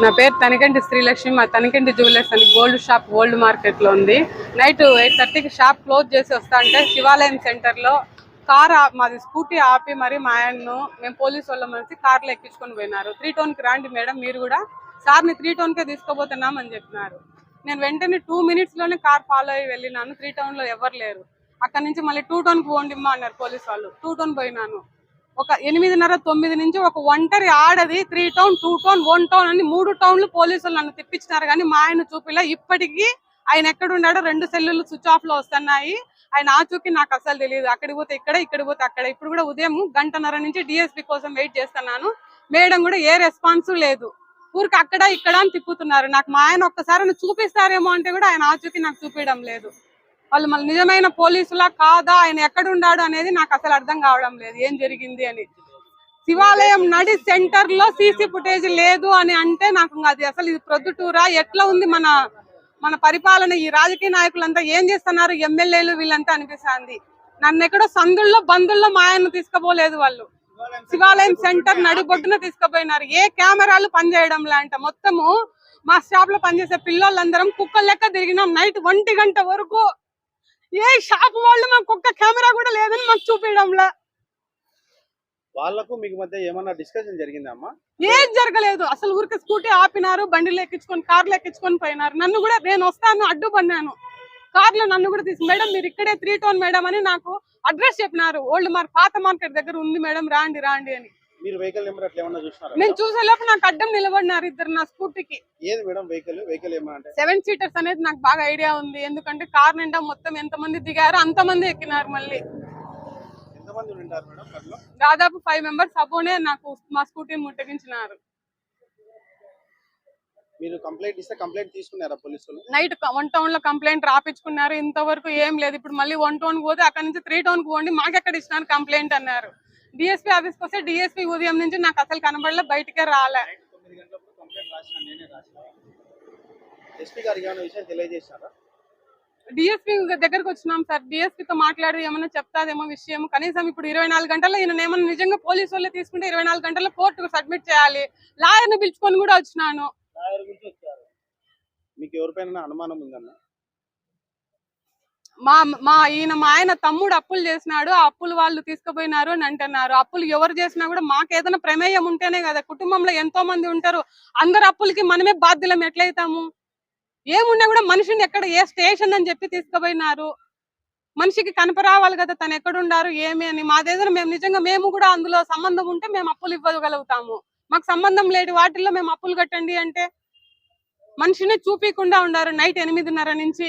నా పేరు తనికంటి శ్రీలక్ష్మి మా తనికంటి జ్యువెలర్స్ అని గోల్డ్ షాప్ గోల్డ్ మార్కెట్లో ఉంది. నైట్ ఎయిట్ థర్టీకి షాప్ క్లోజ్ చేసి వస్తా అంటే శివాలయం సెంటర్లో కార్ మాది స్కూటీ ఆపి మరి మా ఆయన్ను మేము పోలీసు వాళ్ళ మనిషి కార్లో ఎక్కించుకొని పోయినారు. త్రీ టోన్కి కి మేడం మీరు కూడా సార్ని త్రీ టౌన్ కే తీసుకోబోతున్నాం అని చెప్పినారు. నేను వెంటనే టూ మినిట్స్లోనే కార్ ఫాలో అయ్యి వెళ్ళినాను. త్రీ టౌన్లో ఎవరు లేరు. అక్కడ నుంచి మళ్ళీ టూ టౌన్కి పోండి అన్నారు పోలీసు వాళ్ళు. టూ టౌన్ పోయినాను. ఒక ఎనిమిదిన్నర తొమ్మిది నుంచి ఒక ఒంటరి ఆడది three town two town one town అని మూడు టౌన్లు పోలీసులు నన్ను తెప్పించినారు. కానీ మా ఆయన చూపిలా ఇప్పటికీ ఆయన ఎక్కడున్నాడో రెండు సెల్లులు స్విచ్ ఆఫ్లో వస్తున్నాయి. ఆయన ఆచూకి నాకు అసలు తెలియదు అక్కడికి పోతే ఇక్కడ ఇక్కడ పోతే అక్కడ. ఇప్పుడు కూడా ఉదయం గంటన్నర నుంచి డిఎస్పీ కోసం వెయిట్ చేస్తున్నాను. మేడం కూడా ఏ రెస్పాన్స్ లేదు. ఊరికి అక్కడ ఇక్కడ అని తిప్పుతున్నారు. నాకు మా ఆయన ఒక్కసారి చూపిస్తారేమో అంటే కూడా ఆయన ఆచూకి నాకు చూపించడం లేదు. వాళ్ళు మళ్ళీ నిజమైన పోలీసులా కాదా ఆయన ఎక్కడున్నాడు అనేది నాకు అసలు అర్థం కావడం లేదు. ఏం జరిగింది అని. శివాలయం నడి సెంటర్లో సీసీ ఫుటేజ్ లేదు అని అంటే నాకు అది అసలు ఇది ప్రొద్దుటూరా? ఎట్లా ఉంది మన మన పరిపాలన? ఈ రాజకీయ నాయకులంతా ఏం చేస్తున్నారు? ఎమ్మెల్యేలు వీళ్ళంతా అనిపిస్తుంది. నన్ను ఎక్కడో సందుల్లో బంధుల్లో మా ఆయన తీసుకుపోలేదు వాళ్ళు. శివాలయం సెంటర్ నడిబొడ్డున తీసుకుపోయినారు. ఏ కెమెరాలు పనిచేయడం లాంట మొత్తము మా షాప్లో పనిచేసే పిల్లలందరం కుక్కలు లెక్క తిరిగినాం. నైట్ ఒంటి గంట వరకు ఏ షాప్ వాళ్ళు మాకు ఒక్క కెమెరా కూడా లేదని మాకు చూపించడంలా. వాళ్ళకు మీకు మధ్య ఏమన్నా డిస్కషన్ జరిగిందా అమ్మా ఏం జరగలేదు. అసలు ఊరికి స్కూటీ ఆపినారు బండిలో ఎక్కించుకొని కార్లో ఎక్కించుకొని పోయినారు. నన్ను కూడా నేను వస్తాను అడ్డు పన్నాను కార్లో నన్ను కూడా తీసి మేడం మీరు ఇక్కడే త్రీ టౌన్ మేడం అని నాకు అడ్రస్ చెప్పినారు. ఓల్డ్ మార్క్ పాత మార్కెట్ దగ్గర ఉంది మేడం రాండి రాండి అని. మీరు వెహికల్ నెంబర్ అట్లా ఏమన్నా చూసినారా నేను చూసేలోపు నాకు అడ్డం నిలబడినారు ఇద్దరు నా స్కూటీకి. ఏది మేడం వెహికల్ వెహికల్ ఏమన్నా అంటే? సెవెన్ సీటర్స్ అనేది నాకు బాగా ఐడియా ఉంది. ఎందుకంటే కార్ నిండా మొత్తం ఎంతమంది దిగారు అంతమంది ఎక్కినారు మళ్ళీ. ఎంతమంది ఉంటారు మేడం దాదాపు ఫైవ్ మెంబర్స్ అపోనే నాకు మా స్కూటీని ముట్టగించినారు మీరు కంప్లైంట్ ఇస్తే కంప్లైంట్ తీసుకున్నారా పోలీసులు? నైట్ వన్ టౌన్లో కంప్లైంట్ రాపించుకున్నారు ఇంతవరకు ఏం లేదు. ఇప్పుడు మళ్ళీ వన్ టౌన్ పోతే అక్కడ నుంచి త్రీ టౌన్కు పోండి. మాకెక్కడ ఇచ్చినారు కంప్లైంట్ అన్నారు. డిఎస్పీ ఆఫీస్ వస్తే డిఎస్పీ ఉదయం నుంచి నాకు అసలు కనబడలే బయటికే రాలే. డిఎస్పీ దగ్గరకు వచ్చినాం సార్. DSP తో మాట్లాడి ఏమైనా చెప్తాదేమో విషయం కనీసం ఇప్పుడు ఇరవై నాలుగు గంటల్లో ఈయన ఏమైనా నిజంగా పోలీసు వాళ్ళే తీసుకుంటే ఇరవై నాలుగు గంటల్లో కోర్టుకు సబ్మిట్ చేయాలి. లాయర్ని పిలుచుకొని కూడా వచ్చినాను. మీకు ఎవరిపైన అనుమానం ఉందన్న? మా మా ఈయన మా ఆయన తమ్ముడు అప్పులు చేసినాడు ఆ అప్పులు వాళ్ళు తీసుకుపోయినారు అని అంటున్నారు. అప్పులు ఎవరు చేసినా కూడా మాకు ఏదైనా ప్రమేయం ఉంటేనే కదా కుటుంబంలో ఎంతో మంది ఉంటారు. అందరు అప్పులకి మనమే బాధ్యులం. ఎట్లయితాము? ఏమున్నా కూడా మనిషిని ఎక్కడ ఏ స్టేషన్ అని చెప్పి తీసుకుపోయినారు. మనిషికి కనపరావాలి కదా తను ఎక్కడున్నారు ఏమి అని. మాదేదైనా మేము నిజంగా మేము కూడా అందులో సంబంధం ఉంటే మేము అప్పులు ఇవ్వగలుగుతాము. మాకు సంబంధం లేని వాటిల్లో మేము అప్పులు కట్టండి అంటే మనిషిని చూపించకుండా ఉండారు నైట్ ఎనిమిదిన్నర నుంచి.